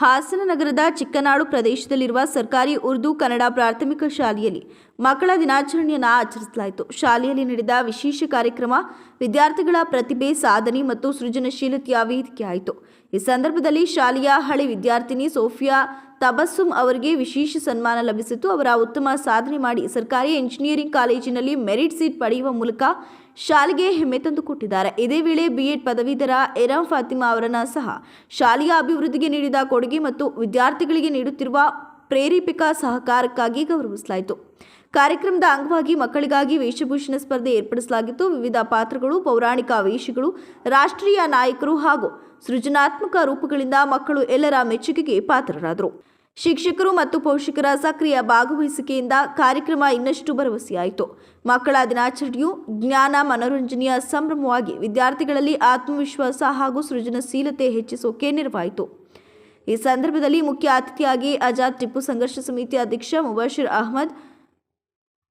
ಹಾಸನ ನಗರದ ಚಿಕ್ಕನಾಡು ಪ್ರದೇಶದಲ್ಲಿರುವ ಸರ್ಕಾರಿ ಉರ್ದು ಕನ್ನಡ ಪ್ರಾಥಮಿಕ ಶಾಲೆಯಲ್ಲಿ ಮಕ್ಕಳ ದಿನಾಚರಣೆಯನ್ನು ಆಚರಿಸಲಾಯಿತು. ಶಾಲೆಯಲ್ಲಿ ನಡೆದ ವಿಶೇಷ ಕಾರ್ಯಕ್ರಮ ವಿದ್ಯಾರ್ಥಿಗಳ ಪ್ರತಿಭೆ, ಸಾಧನೆ ಮತ್ತು ಸೃಜನಶೀಲತೆಯ ವೇದಿಕೆಯಾಯಿತು. ಈ ಸಂದರ್ಭದಲ್ಲಿ ಶಾಲೆಯ ಹಳೆ ವಿದ್ಯಾರ್ಥಿನಿ ಸೋಫಿಯಾ ತಬಸ್ಸುಮ್ ಅವರಿಗೆ ವಿಶೇಷ ಸನ್ಮಾನ ಲಭಿಸಿತು. ಅವರ ಉತ್ತಮ ಸಾಧನೆ ಮಾಡಿ ಸರ್ಕಾರಿ ಎಂಜಿನಿಯರಿಂಗ್ ಕಾಲೇಜಿನಲ್ಲಿ ಮೆರಿಟ್ ಸೀಟ್ ಪಡೆಯುವ ಮೂಲಕ ಶಾಲೆಗೆ ಹೆಮ್ಮೆ ತಂದುಕೊಟ್ಟಿದ್ದಾರೆ ಇದೇ ವೇಳೆ ಬಿಎಡ್ ಪದವೀಧರ ಎರಾಮ್ ಫಾತಿಮಾ ಅವರನ್ನ ಸಹ ಶಾಲೆಯ ಅಭಿವೃದ್ಧಿಗೆ ನೀಡಿದ ಕೊಡುಗೆ ಮತ್ತು ವಿದ್ಯಾರ್ಥಿಗಳಿಗೆ ನೀಡುತ್ತಿರುವ ಪ್ರೇರೇಪಿಕ ಸಹಕಾರಕ್ಕಾಗಿ ಗೌರವಿಸಲಾಯಿತು. ಕಾರ್ಯಕ್ರಮದ ಅಂಗವಾಗಿ ಮಕ್ಕಳಿಗಾಗಿ ವೇಷಭೂಷಣ ಸ್ಪರ್ಧೆ ಏರ್ಪಡಿಸಲಾಗಿತ್ತು. ವಿವಿಧ ಪಾತ್ರಗಳು, ಪೌರಾಣಿಕ ವೇಷಗಳು, ರಾಷ್ಟ್ರೀಯ ನಾಯಕರು ಹಾಗೂ ಸೃಜನಾತ್ಮಕ ರೂಪಗಳಿಂದ ಮಕ್ಕಳು ಎಲ್ಲರ ಮೆಚ್ಚುಗೆಗೆ ಪಾತ್ರರಾದರು. ಶಿಕ್ಷಕರು ಮತ್ತು ಪೋಷಕರ ಸಕ್ರಿಯ ಭಾಗವಹಿಸಿಕೆಯಿಂದ ಕಾರ್ಯಕ್ರಮ ಇನ್ನಷ್ಟು ಭರವಸೆಯಾಯಿತು. ಮಕ್ಕಳ ದಿನಾಚರಣೆಯು ಜ್ಞಾನ, ಮನೋರಂಜನೆಯ ಸಂಭ್ರಮವಾಗಿ ವಿದ್ಯಾರ್ಥಿಗಳಲ್ಲಿ ಆತ್ಮವಿಶ್ವಾಸ ಹಾಗೂ ಸೃಜನಶೀಲತೆ ಹೆಚ್ಚಿಸೋಕೆ ನೆರವಾಯಿತು. ಈ ಸಂದರ್ಭದಲ್ಲಿ ಮುಖ್ಯ ಅತಿಥಿಯಾಗಿ ಆಜಾದ್ ಟಿಪ್ಪು ಸಂಘರ್ಷ ಸಮಿತಿ ಅಧ್ಯಕ್ಷ ಮುಬಾಶಿರ್ ಅಹಮದ್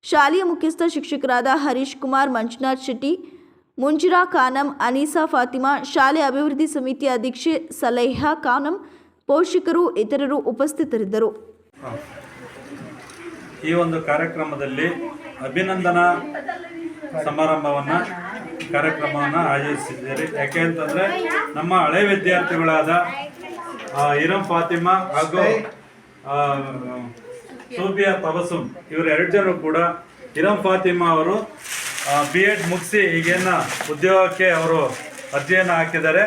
ಶಾಲೆಯ ಮುಖ್ಯಸ್ಥ ಶಿಕ್ಷಕರಾದ ಹರೀಶ್ ಕುಮಾರ್, ಮಂಜುನಾಥ್ ಶೆಟ್ಟಿ, ಮುಂಜಿರಾ ಖಾನಂ ಅನೀಸಾ ಫಾತಿಮಾ, ಶಾಲೆ ಅಭಿವೃದ್ಧಿ ಸಮಿತಿ ಅಧ್ಯಕ್ಷೆ ಸಲೈಹಾ ಖಾನಂ ಪೋಷಕರು, ಇತರರು ಉಪಸ್ಥಿತರಿದ್ದರು. ಈ ಒಂದು ಕಾರ್ಯಕ್ರಮದಲ್ಲಿ ಅಭಿನಂದನಾ ಸಮಾರಂಭವನ್ನು, ಕಾರ್ಯಕ್ರಮವನ್ನು ಆಯೋಜಿಸಿದ್ದೀರಿ. ಯಾಕೆ ಅಂತಂದರೆ ನಮ್ಮ ಹಳೆ ವಿದ್ಯಾರ್ಥಿಗಳಾದ ಇರಂ ಫಾತಿಮಾ ಹಾಗೂ ಸೂಫಿಯಾ ತಬಸುಮ್ ಇವರು ಎರಡು ಜನರು ಕೂಡ ಇರಂ ಫಾತಿಮಾ ಅವರು ಬಿ ಎಡ್ ಮುಗಿಸಿ ಈಗೇನ ಉದ್ಯೋಗಕ್ಕೆ ಅವರು ಅರ್ಜಿಯನ್ನು ಹಾಕಿದ್ದಾರೆ.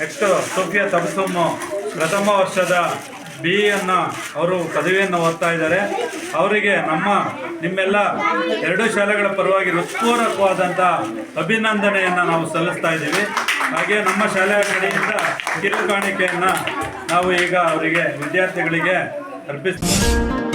ನೆಕ್ಸ್ಟ್ ಸೋಫಿಯಾ ತಬಸುಮ್ ಪ್ರಥಮ ವರ್ಷದ ಬಿ ಅನ್ನು ಅವರು ಪದವಿಯನ್ನು ಓದ್ತಾ ಇದ್ದಾರೆ. ಅವರಿಗೆ ನಮ್ಮ, ನಿಮ್ಮೆಲ್ಲ ಎರಡು ಶಾಲೆಗಳ ಪರವಾಗಿ ಹೃತ್ಪೂರ್ವಕವಾದಂಥ ಅಭಿನಂದನೆಯನ್ನು ನಾವು ಸಲ್ಲಿಸ್ತಾ ಇದ್ದೀವಿ. ಹಾಗೆ ನಮ್ಮ ಶಾಲೆಯ ಕಡೆಯಿಂದ ಕಿರು ಕಾಣಿಕೆಯನ್ನು ನಾವು ಈಗ ಅವರಿಗೆ ವಿದ್ಯಾರ್ಥಿಗಳಿಗೆ ಅರ್ಪಿಸ್ತೀವಿ.